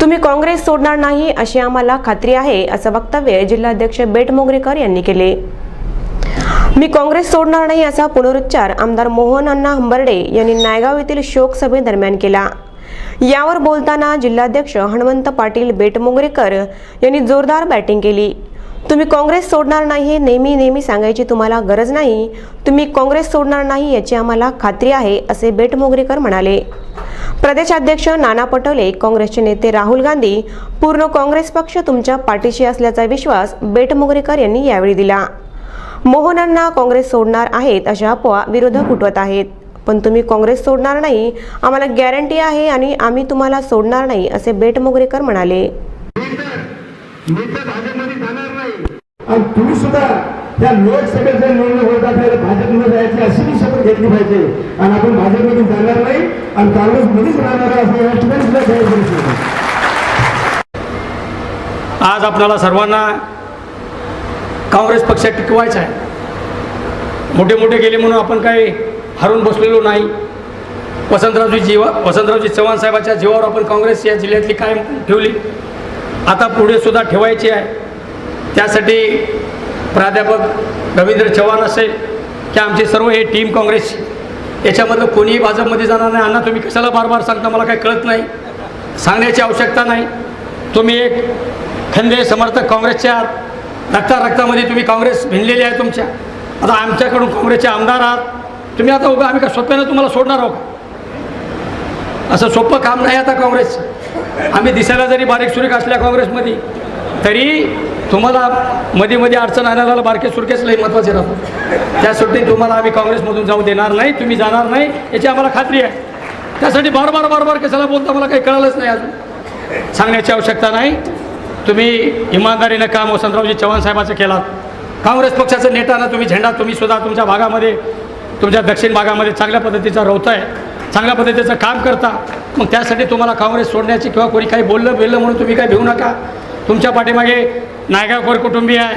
तुम्ही काँग्रेस सोडणार नाही अशी आम्हाला खात्री आहे असं वक्तव्य जिल्हाध्यक्ष बेटमोगरेकर यांनी केले. मी काँग्रेस सोडणार नाही असा पुनरुच्चार आमदार मोहन अण्णा हंबर्डे यांनी नायगाव येथील शोक सभेदरम्यान केला. यावर बोलताना जिल्हाध्यक्ष हणवंत पाटील बेटमोगरेकर यांनी जोरदार बॅटिंग केली. तुम्ही काँग्रेस सोडणार नाही हे नेहमी नेहमी सांगायची तुम्हाला गरज नाही. तुम्ही काँग्रेस सोडणार नाही याची आम्हाला खात्री आहे असे बेटमोगरेकर म्हणाले. प्रदेशाध्यक्ष नाना पटोले काँग्रेसचे नेते राहुल गांधी पूर्ण काँग्रेस पक्ष तुमच्या पाठीशी असल्याचा विश्वास बेटमोगरेकर यांनी यावेळी दिला. मोहनांना काँग्रेस सोडणार आहेत अशा अफवा विरोधक उठवत आहेत. पण तुम्ही काँग्रेस सोडणार नाही आम्हाला गॅरंटी आहे आणि आम्ही तुम्हाला सोडणार नाही असे बेटमोगरेकर म्हणाले. तुम्ही सुद्धा त्या लोकसभेच्या निवडणूक होत आपल्याला भाजपमध्ये जायची अशी मी शपथ घेतली पाहिजे. आणि आपण भाजपमध्ये जाणार नाही आणि काँग्रेसमध्येच राहणार असं या ठिकाणी सुद्धा जाहीर आज आपल्याला सर्वांना काँग्रेस पक्ष टिकवायचा आहे. मोठे मोठे गेले म्हणून आपण काही हरून बसलेलो नाही. वसंतरावजी जीवा वसंतरावजी चव्हाण साहेबाच्या जीवावर आपण काँग्रेस या जिल्ह्यातली कायम ठेवली. आता पुढे सुद्धा ठेवायची आहे. त्यासाठी प्राध्यापक रवींद्र चव्हाण असेल की आमचे सर्व हे टीम काँग्रेस याच्यामधलं कोणीही भाजपमध्ये जाणार नाही? अण्णा तुम्ही कशाला बार बार सांगता? मला काही कळत नाही. सांगण्याची आवश्यकता नाही. तुम्ही एक खंदे समर्थक काँग्रेसच्या आहात रक्ता रक्तामध्ये तुम्ही काँग्रेस भिनलेली आहे तुमच्या. आता आमच्याकडून काँग्रेसचे आमदार आहात. तुम्ही आता उगा आम्ही का सोप्यानं तुम्हाला सोडणार आहोत का? असं सोपं काम नाही आता काँग्रेस आम्ही दिसायला जरी बारीक सुरेख असल्या काँग्रेसमध्ये तरी तुम्हाला मध्ये मध्ये अडचण आणायला बारके सुरकेच लई महत्त्वाचे त्या त्यासाठी तुम्हाला आम्ही काँग्रेसमधून जाऊ देणार नाही तुम्ही जाणार नाही याची आम्हाला खात्री आहे. त्यासाठी बार बार बार बार कशाला बोलता मला काही कळालंच नाही अजून. सांगण्याची आवश्यकता नाही. तुम्ही इमानदारीनं काम हो, वसंतरावजी चव्हाण साहेबाचं केलात. काँग्रेस पक्षाचं नेटानं तुम्ही झेंडा तुम्ही सुद्धा तुमच्या भागामध्ये तुमच्या दक्षिण भागामध्ये चांगल्या पद्धतीचा रोवत आहे चांगल्या पद्धतीचं काम करता. मग त्यासाठी तुम्हाला काँग्रेस सोडण्याची किंवा कोणी काही बोललं बिललं म्हणून तुम्ही काही भिवू नका. तुमच्या पाठीमागे नायगावकर कुटुंबीय आहे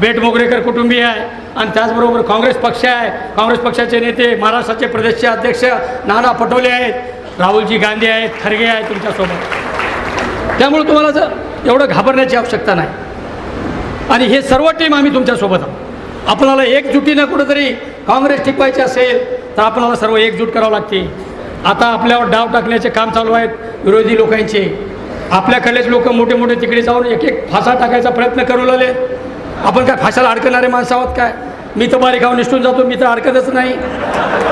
बेट मोगरेकर कुटुंबीय आहे आणि त्याचबरोबर काँग्रेस पक्ष आहे. काँग्रेस पक्षाचे नेते महाराष्ट्राचे प्रदेशचे अध्यक्ष नाना पटोले आहेत राहुलजी गांधी आहेत खरगे आहेत तुमच्यासोबत. त्यामुळे तुम्हाला जर एवढं घाबरण्याची आवश्यकता नाही. आणि हे सर्व टीम आम्ही तुमच्यासोबत आहोत. आपल्याला एकजुटीनं कुठंतरी काँग्रेस टिकवायची असेल तर आपल्याला सर्व एकजूट करावं लागते आता आपल्यावर डाव टाकण्याचे काम चालू आहेत विरोधी लोकांचे. आपल्याकडलेच लोक मोठे मोठे तिकडे जाऊन एक एक फासा टाकायचा प्रयत्न करू लागले. आपण काय फाशाला अडकणारे माणसं आहोत काय? मी तर बारीक आहोत निष्ठून जातो मी तर अडकतच नाही.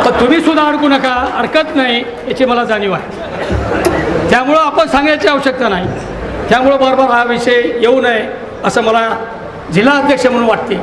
तर तुम्ही सुद्धा अडकू नका अडकत नाही याची मला जाणीव आहे. त्यामुळं आपण सांगायची आवश्यकता नाही. त्यामुळं बरोबर हा विषय येऊ नये असं मला जिल्हा अध्यक्ष म्हणून वाटते.